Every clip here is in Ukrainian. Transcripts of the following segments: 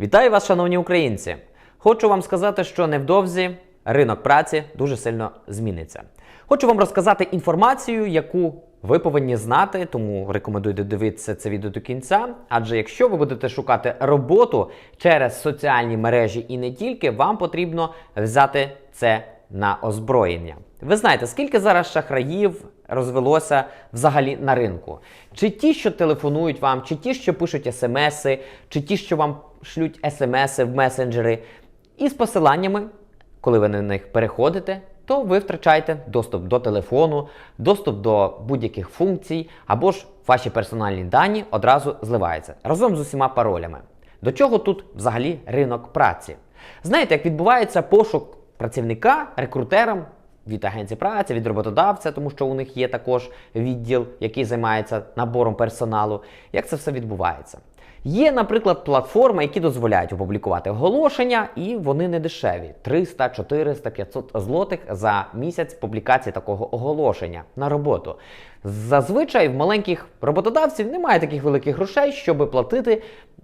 Вітаю вас, шановні українці! Хочу вам сказати, що невдовзі ринок праці дуже сильно зміниться. Хочу вам розказати інформацію, яку ви повинні знати, тому рекомендую додивитися це відео до кінця. Адже якщо ви будете шукати роботу через соціальні мережі і не тільки, вам потрібно взяти це на озброєння. Ви знаєте, скільки зараз шахраїв розвелося взагалі на ринку? Чи ті, що телефонують вам, чи ті, що пишуть смси, чи ті, що вам шлють смси в месенджери, і з посиланнями, коли ви на них переходите, то ви втрачаєте доступ до телефону, доступ до будь-яких функцій, або ж ваші персональні дані одразу зливаються разом з усіма паролями. До чого тут взагалі ринок праці? Знаєте, як відбувається пошук працівника рекрутерам від агенції праці, від роботодавця, тому що у них є також відділ, який займається набором персоналу. Як це все відбувається? Є, наприклад, платформи, які дозволяють опублікувати оголошення, і вони не дешеві 300, 400, 500 злотих за місяць публікації такого оголошення на роботу. Зазвичай в маленьких роботодавців немає таких великих грошей, щоб платити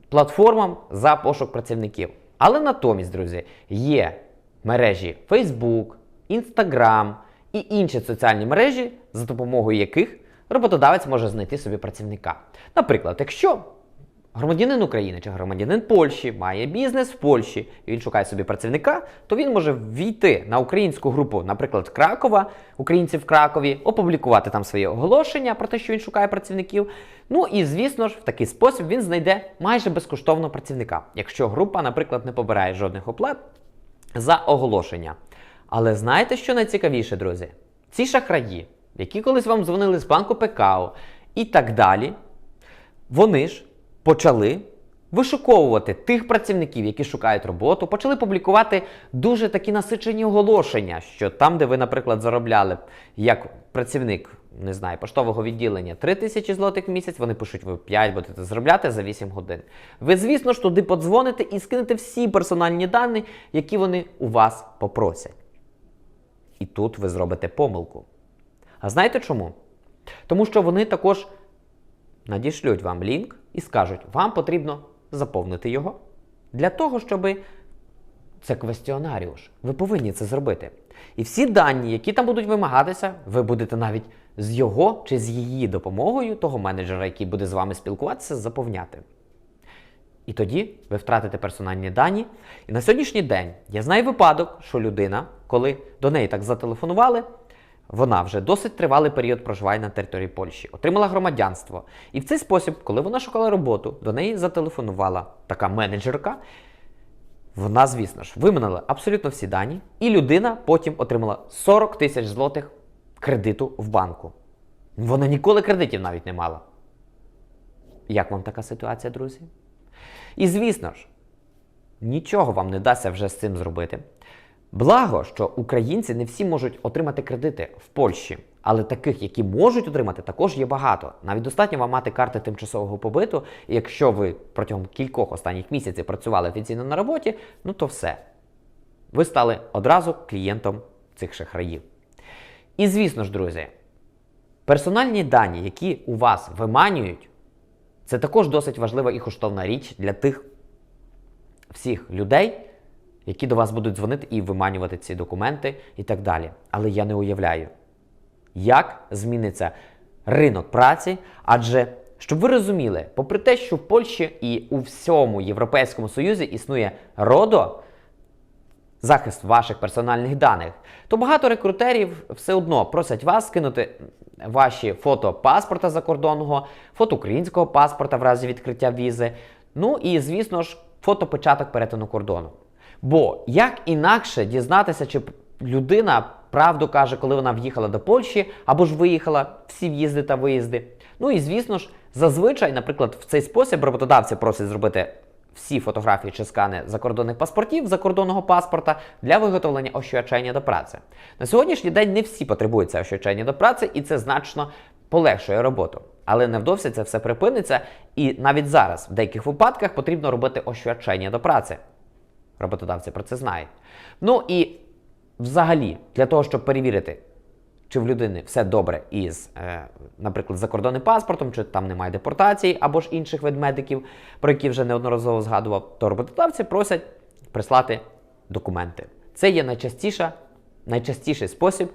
платформам за пошук працівників. Але натомість, друзі, є мережі Facebook, Instagram і інші соціальні мережі, за допомогою яких роботодавець може знайти собі працівника. Наприклад, якщо громадянин України чи громадянин Польщі має бізнес в Польщі і він шукає собі працівника, то він може війти на українську групу, наприклад, Кракова, українців в Кракові, опублікувати там своє оголошення про те, що він шукає працівників. Ну і звісно ж, в такий спосіб він знайде майже безкоштовно працівника, якщо група, наприклад, не побирає жодних оплат за оголошення. Але знаєте, що найцікавіше, друзі? Ці шахраї, які колись вам дзвонили з банку ПКО і так далі, вони ж почали вишуковувати тих працівників, які шукають роботу, почали публікувати дуже такі насичені оголошення, що там, де ви, наприклад, заробляли як працівник, не знаю, поштового відділення 3 тисячі злотих в місяць, вони пишуть, ви 5 будете заробляти за 8 годин. Ви, звісно ж, туди подзвоните і скинете всі персональні дані, які вони у вас попросять. І тут ви зробите помилку. А знаєте чому? Тому що вони також надішлють вам лінк і скажуть, вам потрібно заповнити його для того, щоб це квестіонаріуш. Ви повинні це зробити. І всі дані, які там будуть вимагатися, ви будете навіть з його чи з її допомогою, того менеджера, який буде з вами спілкуватися, заповняти. І тоді ви втратите персональні дані. І на сьогоднішній день я знаю випадок, що людина, коли до неї так зателефонували, вона вже досить тривалий період проживає на території Польщі, отримала громадянство. І в цей спосіб, коли вона шукала роботу, до неї зателефонувала така менеджерка. Вона, звісно ж, виминала абсолютно всі дані, і людина потім отримала 40 тисяч злотих кредиту в банку. Вона ніколи кредитів навіть не мала. Як вам така ситуація, друзі? І звісно ж, нічого вам не дасться вже з цим зробити. Благо, що українці не всі можуть отримати кредити в Польщі, але таких, які можуть отримати, також є багато. Навіть достатньо вам мати карти тимчасового побиту, і якщо ви протягом кількох останніх місяців працювали офіційно на роботі, ну то все. Ви стали одразу клієнтом цих шахраїв. І звісно ж, друзі, персональні дані, які у вас виманюють, це також досить важлива і коштовна річ для тих всіх людей, які до вас будуть дзвонити і виманювати ці документи і так далі. Але я не уявляю, як зміниться ринок праці, адже щоб ви розуміли, попри те, що в Польщі і у всьому Європейському Союзі існує РОДО, захист ваших персональних даних, то багато рекрутерів все одно просять вас скинути ваші фото паспорта закордонного, фото українського паспорта в разі відкриття візи, ну і, звісно ж, фото початок перетину кордону. Бо як інакше дізнатися, чи людина правду каже, коли вона в'їхала до Польщі, або ж виїхала всі в'їзди та виїзди. Ну і звісно ж, зазвичай, наприклад, в цей спосіб роботодавці просять зробити всі фотографії чи скани закордонних паспортів, закордонного паспорта для виготовлення ощущення до праці. На сьогоднішній день не всі потребують це ощущення до праці, і це значно полегшує роботу. Але невдовзі це все припиниться, і навіть зараз в деяких випадках потрібно робити ощущення до праці. Роботодавці про це знають. Ну і взагалі, для того, щоб перевірити, чи в людини все добре із, е, наприклад, закордонним паспортом, чи там немає депортації або ж інших ведмедиків, про які вже неодноразово згадував, то роботодавці просять прислати документи. Це є найчастіша, найчастіший спосіб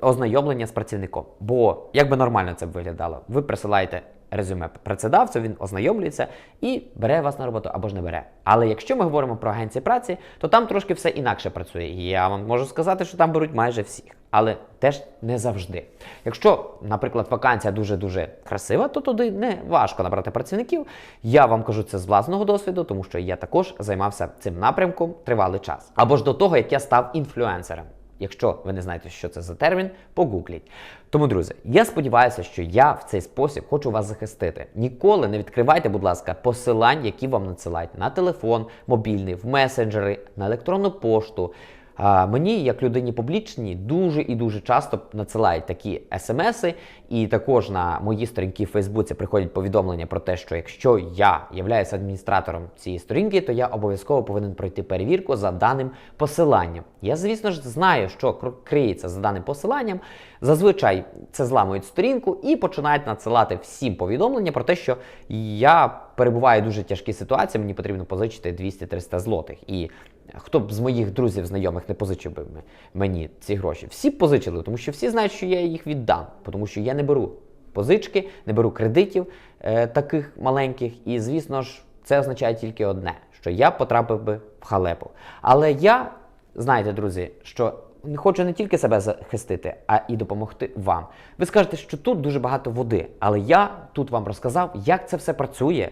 ознайомлення з працівником. Бо як би нормально це б виглядало, ви присилаєте резюме працедавцю, він ознайомлюється і бере вас на роботу або ж не бере. Але якщо ми говоримо про агенції праці, то там трошки все інакше працює. Я вам можу сказати, що там беруть майже всіх, але теж не завжди. Якщо, наприклад, вакансія дуже дуже красива, то туди не важко набрати працівників. Я вам кажу це з власного досвіду, тому що я також займався цим напрямком тривалий час. Або ж до того, як я став інфлюенсером. Якщо ви не знаєте, що це за термін, погугліть. Тому, друзі, я сподіваюся, що я в цей спосіб хочу вас захистити. Ніколи не відкривайте, будь ласка, посилань, які вам надсилають на телефон, мобільний, в месенджери, на електронну пошту. А, мені, як людині публічній, дуже і дуже часто надсилають такі смси, і також на мої сторінки в Фейсбуці приходять повідомлення про те, що якщо я являюся адміністратором цієї сторінки, то я обов'язково повинен пройти перевірку за даним посиланням. Я, звісно ж, знаю, що кр- криється за даним посиланням. Зазвичай це зламують сторінку і починають надсилати всім повідомлення про те, що я перебуваю в дуже тяжкій ситуації, мені потрібно позичити 200-300 злотих. І хто б з моїх друзів, знайомих не позичив би мені ці гроші? Всі б позичили, тому що всі знають, що я їх віддам, тому що я не беру позички, не беру кредитів е, таких маленьких. І, звісно ж, це означає тільки одне: що я потрапив би в халепу. Але я, знаєте, друзі, що не хочу не тільки себе захистити, а і допомогти вам. Ви скажете, що тут дуже багато води, але я тут вам розказав, як це все працює.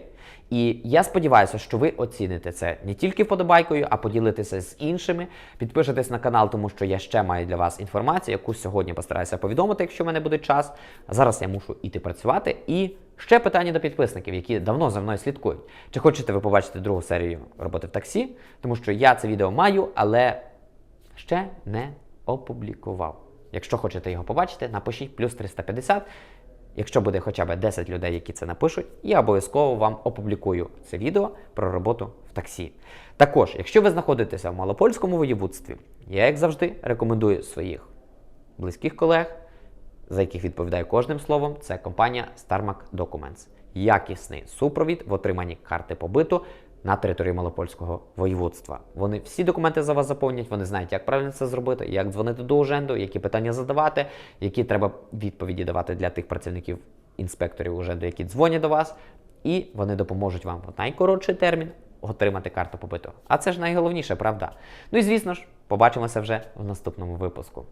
І я сподіваюся, що ви оціните це не тільки вподобайкою, а поділитеся з іншими. Підпишитесь на канал, тому що я ще маю для вас інформацію, яку сьогодні постараюся повідомити, якщо в мене буде час. Зараз я мушу іти працювати. І ще питання до підписників, які давно за мною слідкують. Чи хочете ви побачити другу серію роботи в таксі? Тому що я це відео маю, але ще не опублікував. Якщо хочете його побачити, напишіть плюс 350. Якщо буде хоча б 10 людей, які це напишуть, я обов'язково вам опублікую це відео про роботу в таксі. Також, якщо ви знаходитеся в малопольському воєводстві, я, як завжди, рекомендую своїх близьких колег, за яких відповідаю кожним словом, це компанія Starmac Documents. Якісний супровід в отриманні карти побиту на території Малопольського воєводства. Вони всі документи за вас заповнять, вони знають, як правильно це зробити, як дзвонити до уженду, які питання задавати, які треба відповіді давати для тих працівників інспекторів уженду, які дзвонять до вас, і вони допоможуть вам в найкоротший термін отримати карту побиту. А це ж найголовніше, правда? Ну і звісно ж, побачимося вже в наступному випуску.